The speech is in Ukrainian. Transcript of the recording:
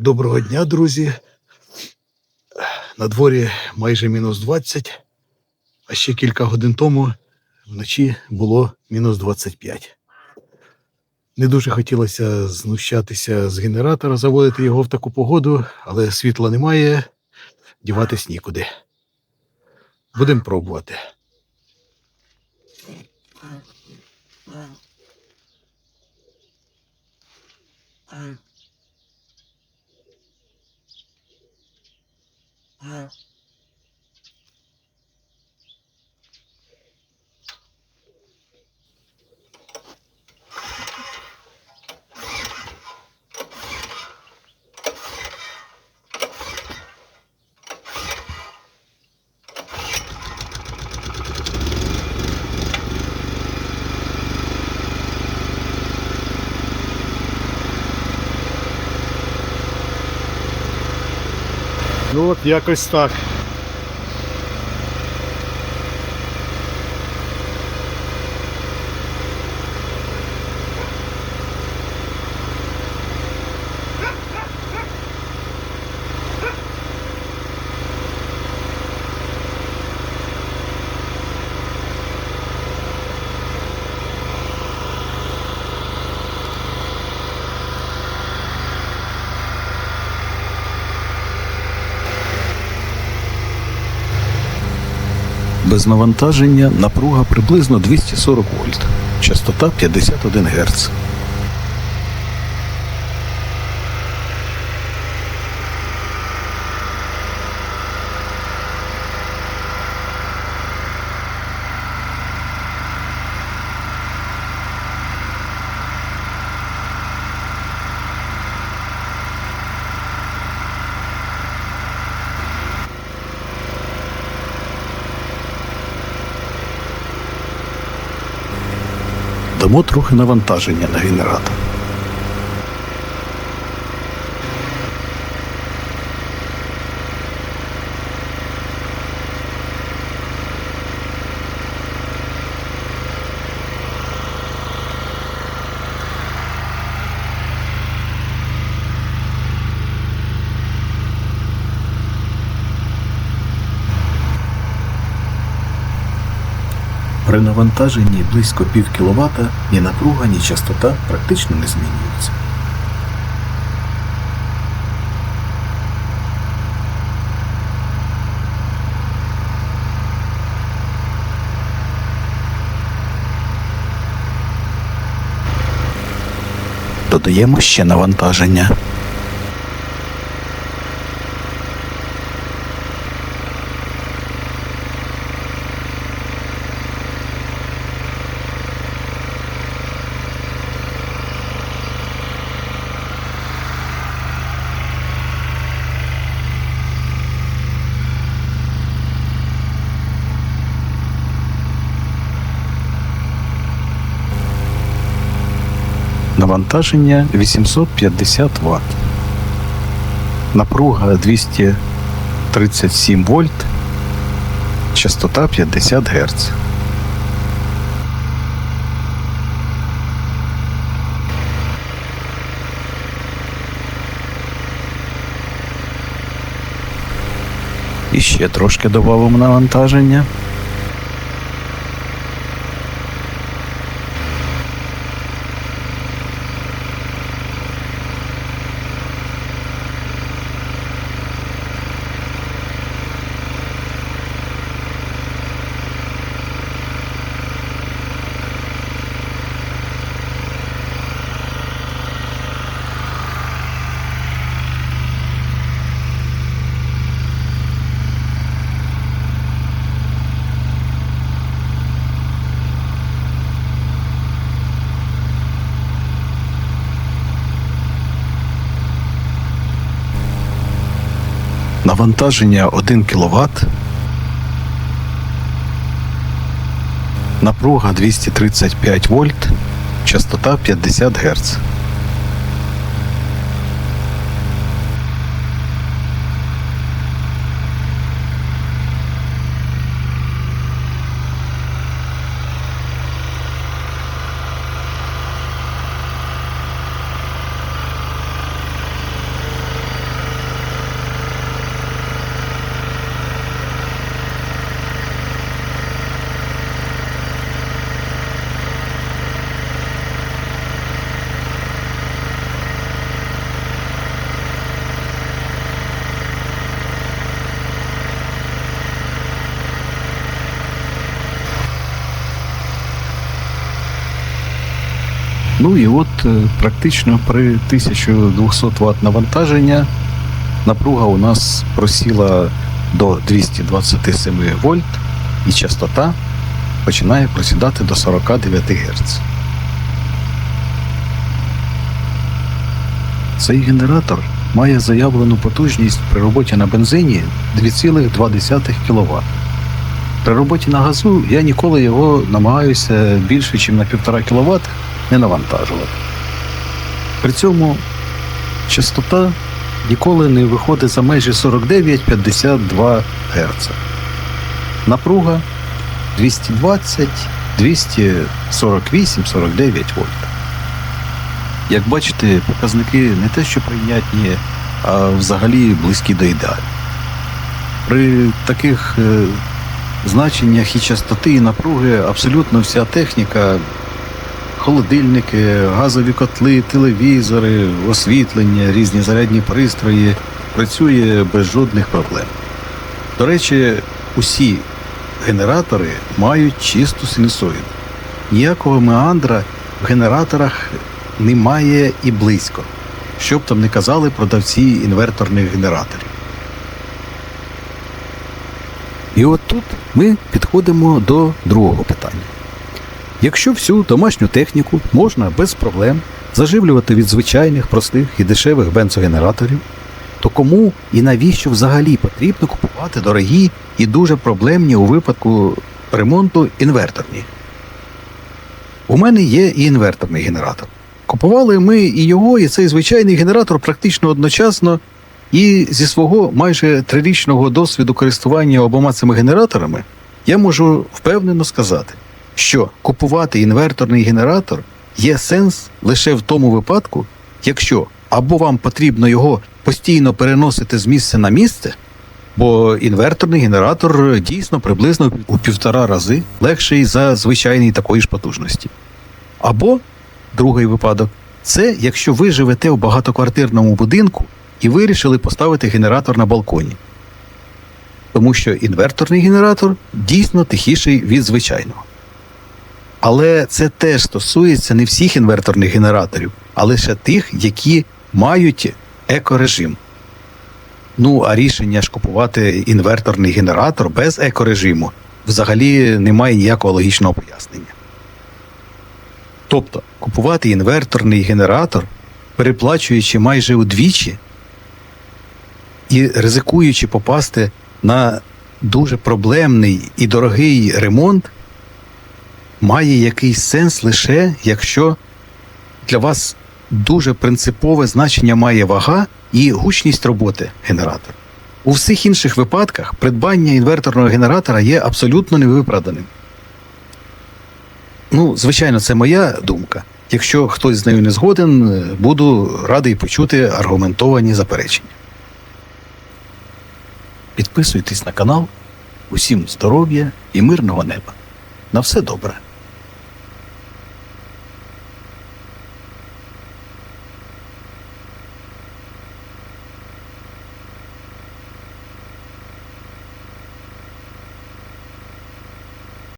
Доброго дня, друзі. На дворі майже мінус 20, а ще кілька годин тому вночі було мінус 25. Не дуже хотілося знущатися з генератора, заводити його в таку погоду, але світла немає, діватись нікуди. Будемо пробувати. 嗯。Ну от якось так. Без навантаження напруга приблизно 240 вольт, частота 51 Гц. Дамо трохи навантаження на генератор. При навантаженні близько пів кіловата ні напруга, ні частота практично не змінюються. Додаємо ще навантаження. Навантаження 850 Вт. Напруга 237 вольт. Частота 50 Гц. І ще трошки додамо навантаження. Навантаження 1 кВт. Напруга 235 вольт. Частота 50 Гц. Ну і от е, практично при 1200 Вт навантаження напруга у нас просіла до 227 вольт і частота починає просідати до 49 Гц. Цей генератор має заявлену потужність при роботі на бензині 2,2 кВт. При роботі на газу я ніколи його намагаюся більше, ніж на 1,5 кВт не навантажувати. При цьому частота ніколи не виходить за межі 49-52 Гц. Напруга 220, 248, 49 вольт. Як бачите, показники не те, що прийнятні, а взагалі близькі до ідеалу. При таких е, значеннях і частоти, і напруги абсолютно вся техніка, холодильники, газові котли, телевізори, освітлення, різні зарядні пристрої працює без жодних проблем. До речі, усі генератори мають чисту синусоїду. Ніякого меандра в генераторах немає і близько, що б там не казали продавці інверторних генераторів. І от тут ми підходимо до другого питання. Якщо всю домашню техніку можна без проблем заживлювати від звичайних, простих і дешевих бензогенераторів, то кому і навіщо взагалі потрібно купувати дорогі і дуже проблемні у випадку ремонту інверторні? У мене є і інверторний генератор. Купували ми і його, і цей звичайний генератор практично одночасно, і зі свого майже трирічного досвіду користування обома цими генераторами я можу впевнено сказати, що купувати інверторний генератор є сенс лише в тому випадку, якщо або вам потрібно його постійно переносити з місця на місце, бо інверторний генератор дійсно приблизно у півтора рази легший за звичайний такої ж потужності. Або другий випадок це якщо ви живете в багатоквартирному будинку і вирішили поставити генератор на балконі. Тому що інверторний генератор дійсно тихіший від звичайного. Але це теж стосується не всіх інверторних генераторів, а лише тих, які мають екорежим. Ну, а рішення ж купувати інверторний генератор без екорежиму взагалі немає ніякого логічного пояснення. Тобто купувати інверторний генератор, переплачуючи майже удвічі і ризикуючи попасти на дуже проблемний і дорогий ремонт, має якийсь сенс лише якщо для вас дуже принципове значення має вага і гучність роботи генератора. У всіх інших випадках придбання інверторного генератора є абсолютно невиправданим. Ну, звичайно, це моя думка. Якщо хтось з нею не згоден, буду радий почути аргументовані заперечення. Підписуйтесь на канал. Усім здоров'я і мирного неба. На все добре.